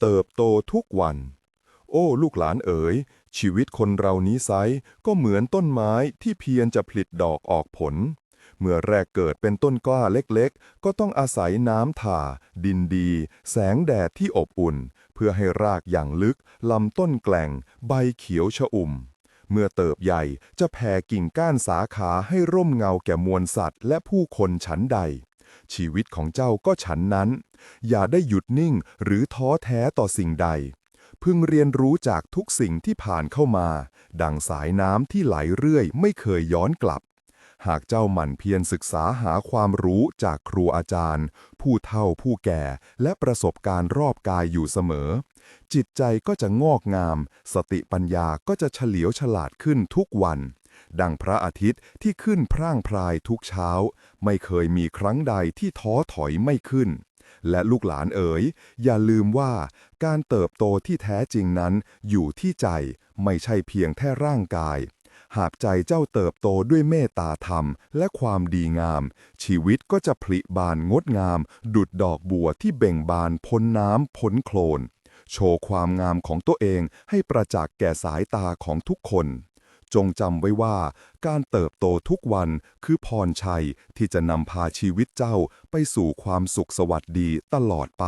เติบโตทุกวัน โอ้ลูกหลานเอ๋ย ชีวิตคนเรานี้ไซก็เหมือนต้นไม้ที่เพียรจะผลิดดอกออกผล เมื่อแรกเกิดเป็นต้นกล้าเล็กๆ ก็ต้องอาศัยน้ำถ่า ดินดี แสงแดดที่อบอุ่น เพื่อให้รากอย่างลึก ลำต้นแกล่ง ใบเขียวชอุ่มเมื่อเติบใหญ่จะแผ่กิ่งก้านสาขาให้ร่มเงาแก่มวลสัตว์และผู้คนฉันใด ชีวิตของเจ้าก็ฉันนั้น อย่าได้หยุดนิ่งหรือท้อแท้ต่อสิ่งใด พึงเรียนรู้จากทุกสิ่งที่ผ่านเข้ามา ดังสายน้ำที่ไหลเรื่อยไม่เคยย้อนกลับ หากเจ้าหมั่นเพียรศึกษาหาความรู้จากครูอาจารย์ ผู้เฒ่าผู้แก่และประสบการณ์รอบกายอยู่เสมอ จิตใจก็จะงอกงาม สติปัญญาก็จะเฉลียวฉลาดขึ้นทุกวัน ดังพระอาทิตย์ที่ขึ้นพร่างพรายทุกเช้า ไม่เคยมีครั้งใดที่ท้อถอยไม่ขึ้น และลูกหลานเอ๋ย อย่าลืมว่าการเติบโตที่แท้จริงนั้นอยู่ที่ใจไม่ใช่เพียงแค่ร่างกาย หากใจเจ้าเติบโตด้วยเมตตาธรรมและความดีงาม ชีวิตก็จะผลิบานงดงาม ดุดดอกบัวที่เบ่งบานพ้นน้ำพ้นโคลนโชว์ความงามของตัวเองให้ประจักษ์แก่สายตาของทุกคน จงจำไว้ว่า การเติบโตทุกวันคือพรชัยที่จะนำพาชีวิตเจ้าไปสู่ความสุขสวัสดีตลอดไป